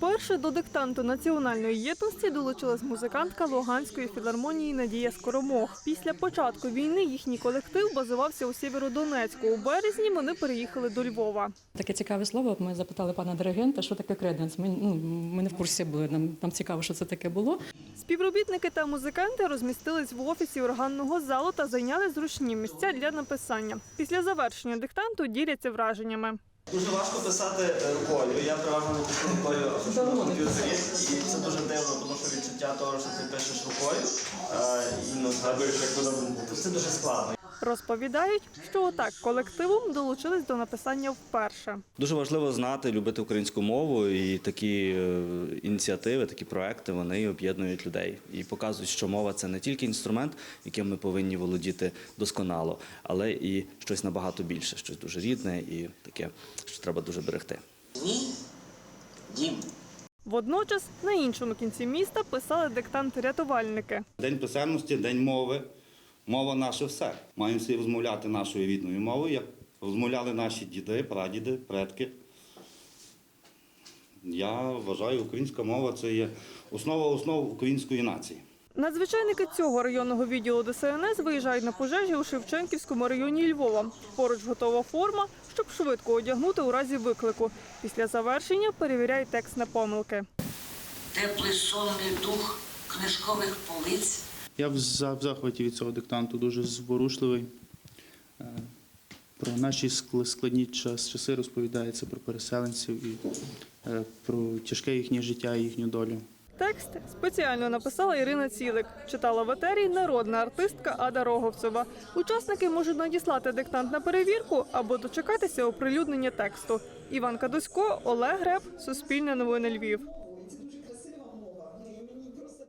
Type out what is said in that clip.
Вперше до диктанту національної єдності долучилась музикантка Луганської філармонії Надія Скоромох. Після початку війни їхній колектив базувався у Сєвєродонецьку. У березні вони переїхали до Львова. Таке цікаве слово. Ми запитали пана диригента, що таке креденс. Ми, ну, ми не в курсі були. Нам, нам цікаво, що це таке було. Співробітники та музиканти розмістились в офісі органного залу та зайняли зручні місця для написання. Після завершення диктанту діляться враженнями. Дуже важко писати е, рукою. Я переважно не пишу рукою на комп'ютері. І це дуже дивно, тому що відчуття того, що ти пишеш рукою, е, і ну, згадуєш, як воно буде. Це дуже складно. Розповідають, що отак колективом долучились до написання вперше. Дуже важливо знати, любити українську мову, і такі е, ініціативи, такі проекти вони об'єднують людей і показують, що мова це не тільки інструмент, яким ми повинні володіти досконало, але і щось набагато більше, щось дуже рідне і таке, що треба дуже берегти. Мій дім. Водночас на іншому кінці міста писали диктант рятувальники. День писемності, день мови. Мова наше все. Маємо всі розмовляти нашою рідною мовою, як розмовляли наші діди, прадіди, предки. Я вважаю, українська мова це є основа основ української нації. Надзвичайники цього районного відділу ДСНС виїжджають на пожежі у Шевченківському районі Львова. Поруч готова форма, щоб швидко одягнути у разі виклику. Після завершення перевіряють текст на помилки. Теплий сонний дух книжкових полиць. Я в захваті від цього диктанту дуже зворушливий. Е, Про наші скл- складні час- часи розповідається про переселенців і е, про тяжке їхнє життя і їхню долю. Текст спеціально написала Ірина Цілик. Читала в етері народна артистка Ада Роговцева. Учасники можуть надіслати диктант на перевірку або дочекатися оприлюднення тексту. Іван Кадусько, Олег Греб, Суспільне новини Львів.